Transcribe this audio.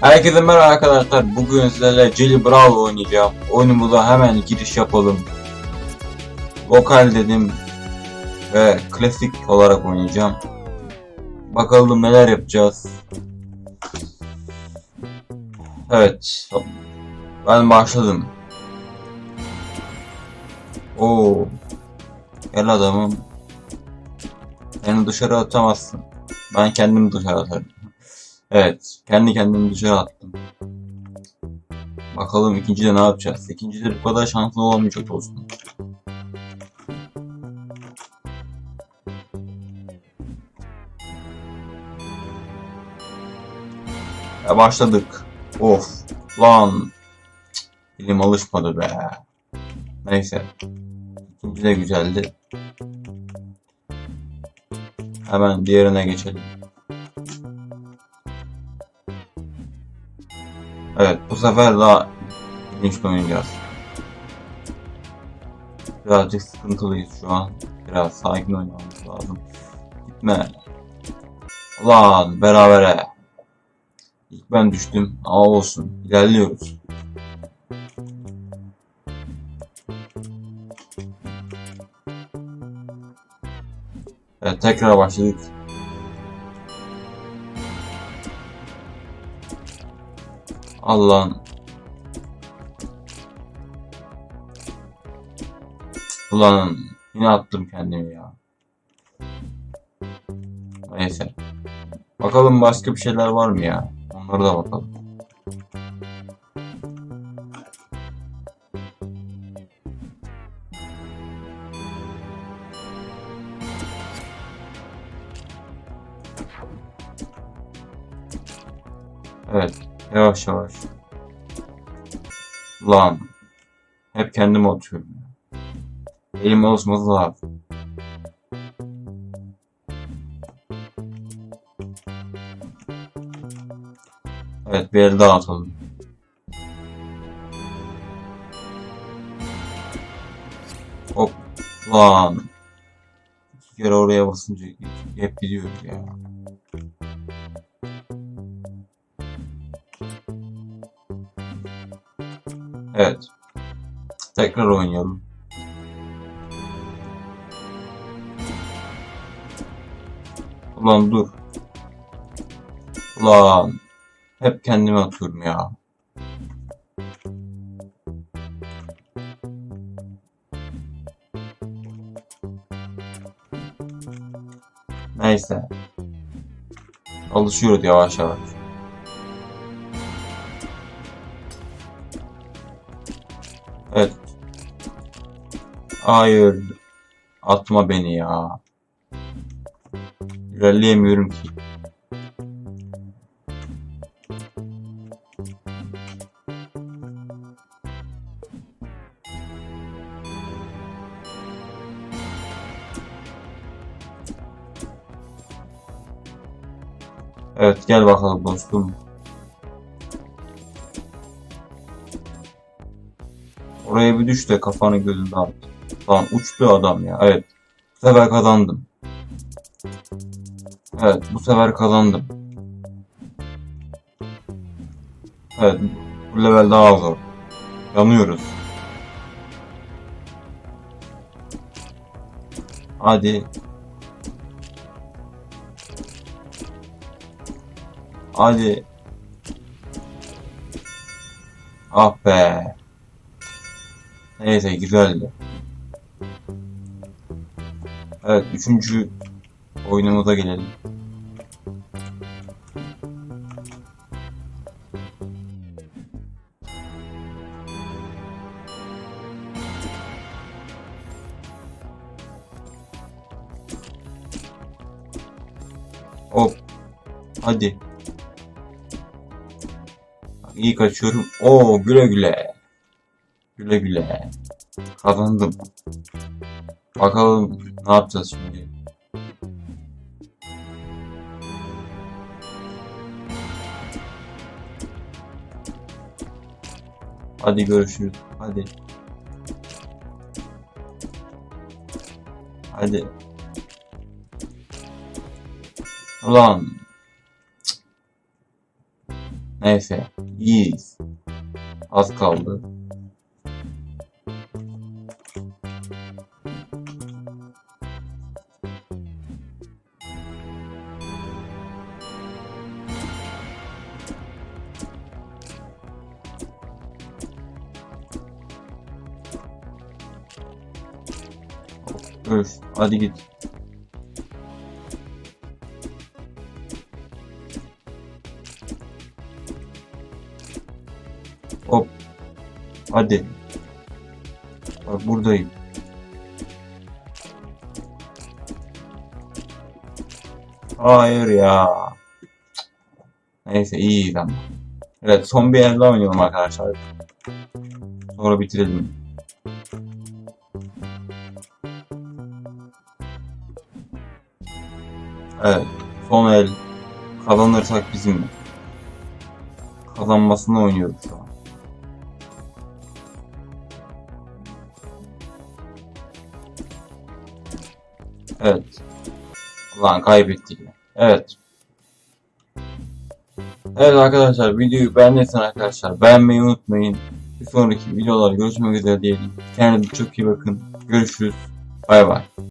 Herkese merhaba arkadaşlar. Bugün sizlerle Jelly Brawl oynayacağım. Oyunumuza hemen giriş yapalım. Vokal dedim ve klasik olarak oynayacağım. Bakalım neler yapacağız. Evet. Ben başladım. Oo. Gel adamım. Beni dışarı atamazsın. Ben kendimi dışarı atarım. Evet. Kendi kendimi dışarı attım. Bakalım ikincide ne yapacağız? İkincide bu kadar şanslı olamayacak dostum. Ya başladık. Of. Lan. Dilim alışmadı be. Neyse. İkinci de güzeldi. Hemen diğerine geçelim. Evet bu sefer daha bilinçli oynayacağız. Birazcık sıkıntılıyız şu an. Biraz sakin oynamamız lazım. Gitme. Ulan berabere. İlk ben düştüm ama olsun. İlerliyoruz. Evet tekrar başladık. Allah'ım. Ulan yine attım kendimi ya. Neyse. Bakalım başka bir şeyler var mı ya? Onlara da bakalım. Evet. Yavaş yavaş. Lan. Hep kendime atıyorum. Elim alışması lazım. Evet bir el daha atalım. Hop. Lan. İki kere oraya basınca hep gidiyoruz ya. Evet. Tekrar oynayalım. Ulan dur. Ulan. Hep kendime atıyorum ya. Neyse. Alışıyoruz yavaş yavaş. Evet. Hayır. Atma beni ya. İlerleyemiyorum ki. Evet gel bakalım dostum. Oraya bir düş de kafanı gözünü dağıt. Lan uçtu adam ya. Evet. Bu sefer kazandım. Evet bu sefer kazandım. Evet bu level daha zor. Yanıyoruz. Hadi. Hadi. Ah be. Neyse güzeldi. Evet üçüncü oyunumuza gelelim. Hop. Hadi. İyi kaçıyorum. Oo güle güle. Güle güle. Kazandım. Bakalım ne yapacağız şimdi. Hadi görüşürüz. Hadi. Hadi. Ulan. Neyse. iyiyiz. Az kaldı. Öf, hadi git. Hop. Hadi. Bak buradayım. Hayır ya. Neyse iyiyiz ama. Evet son bir el daha oynayalım arkadaşlar. Sonra bitirelim. Evet. Son el. Kazanırsak bizim. Kazanmasını oynuyoruz şu an. Evet. Ulan kaybettik. Evet. Evet arkadaşlar videoyu beğendiyseniz arkadaşlar beğenmeyi unutmayın. Bir sonraki videolarda görüşmek üzere diyelim. Kendinize çok iyi bakın. Görüşürüz. Bay bay.